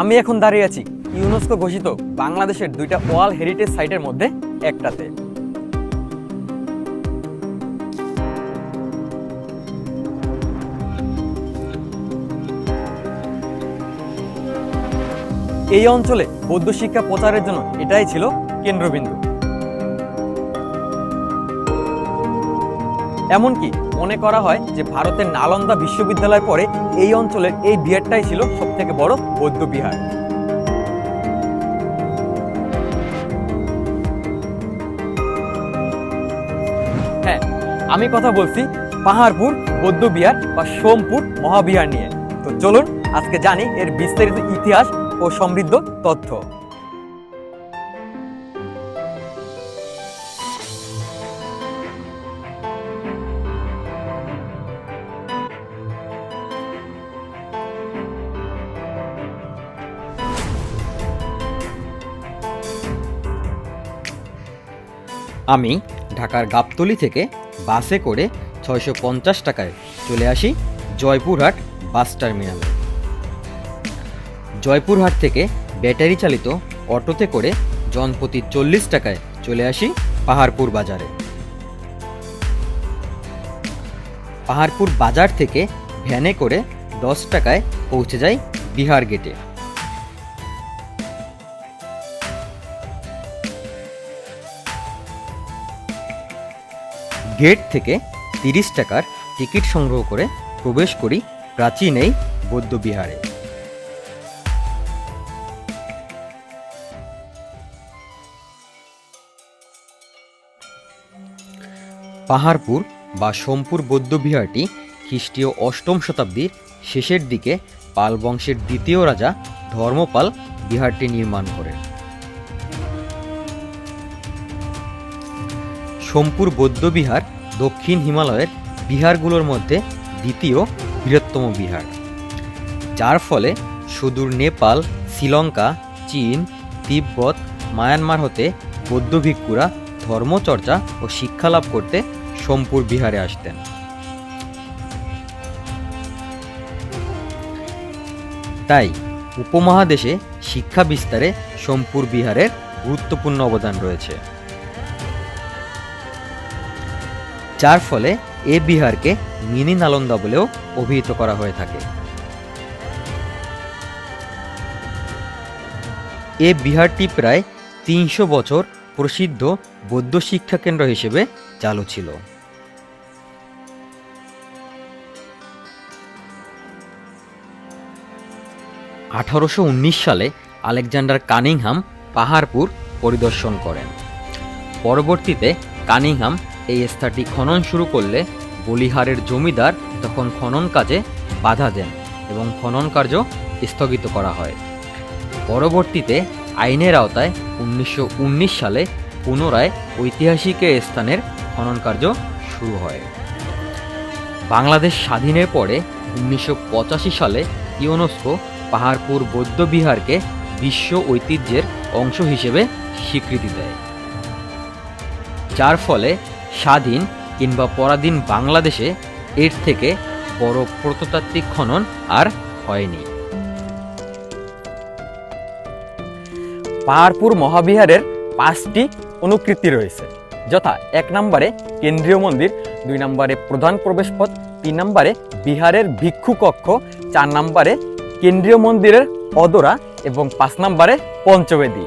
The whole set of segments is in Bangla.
আমি এখন দাঁড়িয়ে আছি ইউনেস্কো ঘোষিত বাংলাদেশের দুইটা ওয়ার্ল্ড হেরিটেজ সাইটের মধ্যে একটাতে। এই অঞ্চলে বৌদ্ধ শিক্ষা প্রচারের জন্য এটাই ছিল কেন্দ্রবিন্দু। এমনকি মনে করা হয় যে ভারতের নালন্দা বিশ্ববিদ্যালয়ের পরে এই অঞ্চলের এই বিহারটাই ছিল সব থেকে বড় বৌদ্ধ বিহার। হ্যাঁ আমি কথা বলছি পাহাড়পুর, বৌদ্ধ বিহার বা সোমপুর মহাবিহার নিয়ে। তো চলুন, আজকে জানি এর বিস্তারিত ইতিহাস ও সমৃদ্ধ তথ্য। আমি ঢাকার গাবতলি থেকে বাসে করে ছয়শো পঞ্চাশ টাকায় চলে আসি জয়পুরহাট বাস টার্মিনালে। জয়পুরহাট থেকে ব্যাটারি চালিত অটোতে করে জনপ্রতি চল্লিশ টাকায় চলে আসি পাহাড়পুর বাজারে। পাহাড়পুর বাজার থেকে ভ্যানে করে দশ টাকায় পৌঁছে যাই বিহার গেটে। গেট থেকে তিরিশ টাকার টিকিট সংগ্রহ করে প্রবেশ করি প্রাচীন এই বৌদ্ধবিহারে। পাহাড়পুর বা সোমপুর বৌদ্ধবিহারটি খ্রিস্টীয় অষ্টম শতাব্দীর শেষের দিকে পাল বংশের দ্বিতীয় রাজা ধর্মপাল বিহারটি নির্মাণ করেন। সোমপুর বৌদ্ধবিহার দক্ষিণ হিমালয়ের বিহারগুলোর মধ্যে দ্বিতীয় বৃহত্তম বিহার, যার ফলে সুদূর নেপাল, শ্রীলঙ্কা, চীন, তিব্বত, মায়ানমার হতে বৌদ্ধ ভিক্ষুরা ধর্মচর্চা ও শিক্ষালাভ করতে সোমপুর বিহারে আসতেন। তাই উপমহাদেশে শিক্ষা বিস্তারে সোমপুর বিহারের গুরুত্বপূর্ণ অবদান রয়েছে। যার ফলে এ বিহারকে মিনি নালন্দা বলেও অভিহিত করা হয়ে থাকে। এ বিহারটি প্রায় তিনশো বছর প্রসিদ্ধ বৌদ্ধ শিক্ষা কেন্দ্র হিসেবে চালু ছিল। আঠারোশো উনিশ সালে আলেকজান্ডার কানিংহাম পাহাড়পুর পরিদর্শন করেন। পরবর্তীতে কানিংহাম এই স্থানটি খনন শুরু করলে বলিহারের জমিদার তখন খনন কাজে বাধা দেন এবং খনন কার্য স্থগিত করা হয়। পরবর্তীতে আইনের আওতায় উনিশশো উনিশ সালে পুনরায় ঐতিহাসিক স্থানের খনন কার্য শুরু হয়। বাংলাদেশ স্বাধীনের পরে উনিশশো পঁচাশি সালে ইউনেস্কো পাহাড়পুর বৌদ্ধবিহারকে বিশ্ব ঐতিহ্যের অংশ হিসেবে স্বীকৃতি দেয়। যার ফলে স্বাধীন কিংবা পরাধীন বাংলাদেশে এর থেকে বড় প্রত্নতাত্ত্বিক খনন আর হয়নি। পাহাড়পুর মহাবিহারের পাঁচটি অনুকৃতি রয়েছে, যথা এক নম্বরে কেন্দ্রীয় মন্দির, দুই নম্বরে প্রধান প্রবেশপথ, তিন নম্বরে বিহারের ভিক্ষু কক্ষ, চার নম্বরে কেন্দ্রীয় মন্দিরের অদরা এবং পাঁচ নম্বরে পঞ্চবেদী।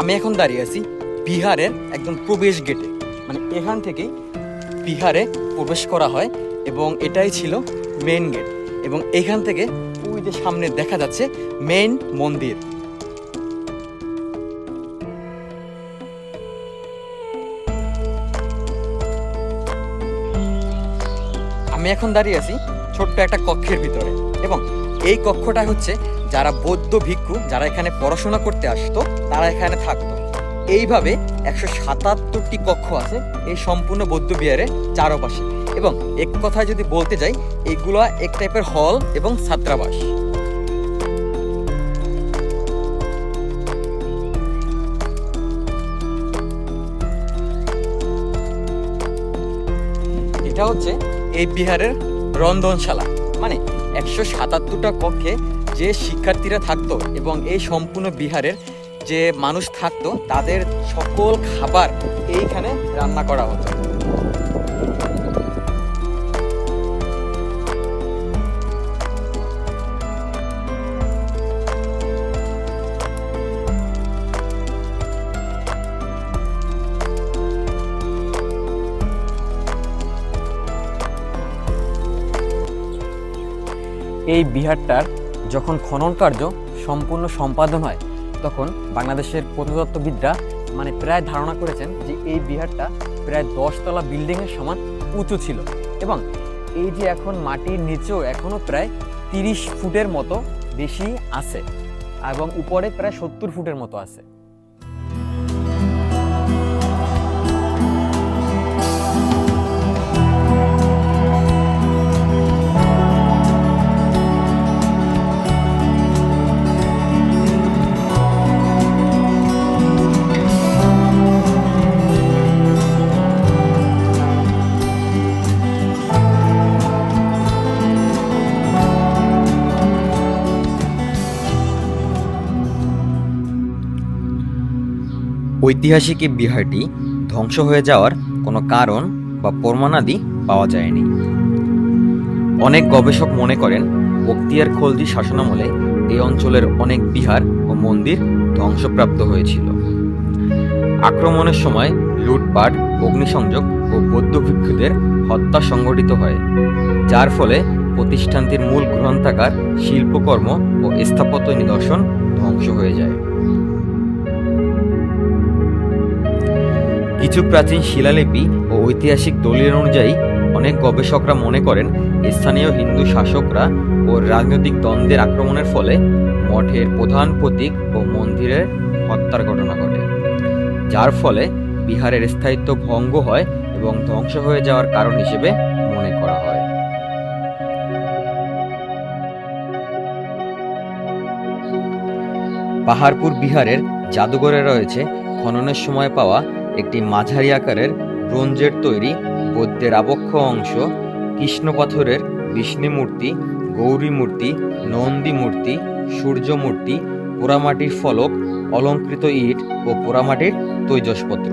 আমি এখন দাঁড়িয়ে আছি বিহারের একদম প্রবেশ গেটে মানে এখান থেকেই বিহারে প্রবেশ করা হয় এবং এটাই ছিল মেন গেট এবং এখান থেকে ওই যে সামনে দেখা যাচ্ছে মেইন মন্দির। আমি এখন দাঁড়িয়ে আছি ছোট্ট একটা কক্ষের ভিতরে এবং এই কক্ষটা হচ্ছে যারা বৌদ্ধ ভিক্ষু, যারা এখানে পড়াশোনা করতে আসতো, তারা এখানে থাকতো। এইভাবে একশো সাতাত্তরটি কক্ষ আছে এই সম্পূর্ণ বৌদ্ধ বিহারের চারপাশে। এবং এক কথায় যদি বলতে যাই, এগুলো এক টাইপের হল এবং ছাত্রাবাস। এটা হচ্ছে এই বিহারের রন্ধনশালা। মানে একশো সাতাত্তরটা কক্ষে যে শিক্ষার্থীরা থাকতো এবং এই সম্পূর্ণ বিহারের যে মানুষ থাকতো, তাদের সকল খাবার এইখানে রান্না করা হতো। এই বিহারটার যখন খনন কার্য সম্পূর্ণ সম্পাদন হয়, তখন বাংলাদেশের প্রত্নতত্ত্ববিদরা মানে প্রায় ধারণা করেছেন যে এই বিহারটা প্রায় দশতলা বিল্ডিংয়ের সমান উঁচু ছিল এবং এই যে এখন মাটির নিচেও এখনও প্রায় তিরিশ ফুটের মতো বেশি আছে এবং উপরে প্রায় সত্তর ফুটের মতো আছে। ঐতিহাসিক এই বিহারটি ধ্বংস হয়ে যাওয়ার কোনো কারণ বা প্রমাণাদি পাওয়া যায়নি। অনেক গবেষক মনে করেন বক্তিয়ার খলজি শাসনামলে এই অঞ্চলের অনেক বিহার ও মন্দির ধ্বংসপ্রাপ্ত হয়েছিল। আক্রমণের সময় লুটপাট, অগ্নিসংযোগ ও বৌদ্ধ ভিক্ষুদের হত্যা সংঘটিত হয়, যার ফলে প্রতিষ্ঠানটির মূল গ্রন্থাগার, শিল্পকর্ম ও স্থাপত্য নিদর্শন ধ্বংস হয়ে যায়। কিছু প্রাচীন শিলালিপি ও ঐতিহাসিক দলিল অনুযায়ী, অনেক গবেষকরা মনে করেন স্থানীয় হিন্দু শাসকরা ও রাজনৈতিক দ্বন্দ্বের আক্রমণের ফলে মঠের প্রধান প্রতীক ও মন্দিরের হত্যার ঘটনা ঘটে, যার ফলে বিহারের স্থায়িত্ব ভঙ্গ হয় এবং ধ্বংস হয়ে যাওয়ার কারণ হিসেবে মনে করা হয়। পাহাড়পুর বিহারের জাদুঘরে রয়েছে খননের সময় পাওয়া একটি মাঝারি আকারের ব্রোঞ্জের তৈরি বৌদ্ধের আবক্ষ অংশ কৃষ্ণ পাথরের বিষ্ণু মূর্তি, গৌরী মূর্তি, নন্দী মূর্তি, সূর্য মূর্তি, পোড়ামাটির ফলক, অলঙ্কৃত ইট ও পোড়ামাটির তৈজসপত্র।